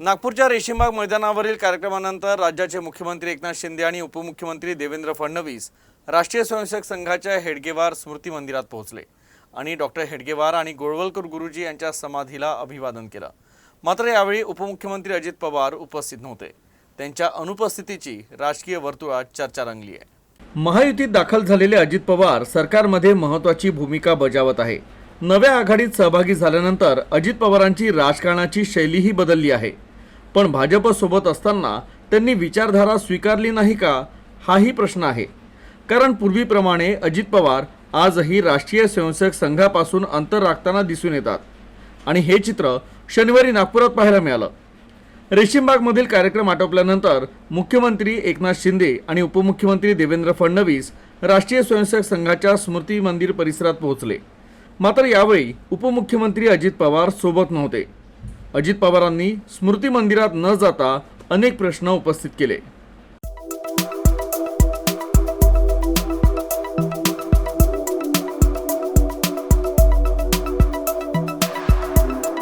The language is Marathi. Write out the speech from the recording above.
नागपूरच्या रेशीमबाग मैदानावरील कार्यक्रमानंतर राज्याचे मुख्यमंत्री एकनाथ शिंदे आणि उपमुख्यमंत्री देवेंद्र फडणवीस राष्ट्रीय स्वयंसेवक संघाच्या हेडगेवार स्मृती मंदिरात पोहोचले आणि डॉक्टर हेडगेवार आणि गोळवलकर गुरुजी यांच्या समाधीला अभिवादन केलं. मात्र यावेळी उपमुख्यमंत्री अजित पवार उपस्थित नव्हते. त्यांच्या अनुपस्थितीची राजकीय वर्तुळात चर्चा रंगली आहे. महायुतीत दाखल झालेले अजित पवार सरकारमध्ये महत्त्वाची भूमिका बजावत आहे. नव्या आघाडीत सहभागी झाल्यानंतर अजित पवारांची राजकारणाची शैलीही बदलली आहे. पण भाजपसोबत असताना त्यांनी विचारधारा स्वीकारली नाही का हाही प्रश्न आहे. कारण पूर्वीप्रमाणे अजित पवार आजही राष्ट्रीय स्वयंसेवक संघापासून अंतर राखताना दिसून येतात. आणि हे चित्र शनिवारी नागपुरात पाहायला मिळालं. रेशीमबागमधील कार्यक्रम आटोपल्यानंतर मुख्यमंत्री एकनाथ शिंदे आणि उपमुख्यमंत्री देवेंद्र फडणवीस राष्ट्रीय स्वयंसेवक संघाच्या स्मृती मंदिर परिसरात पोहोचले. मात्र यावेळी उपमुख्यमंत्री अजित पवार सोबत नव्हते. अजित पवारांनी स्मृती मंदिरात न जाता अनेक प्रश्न उपस्थित केले.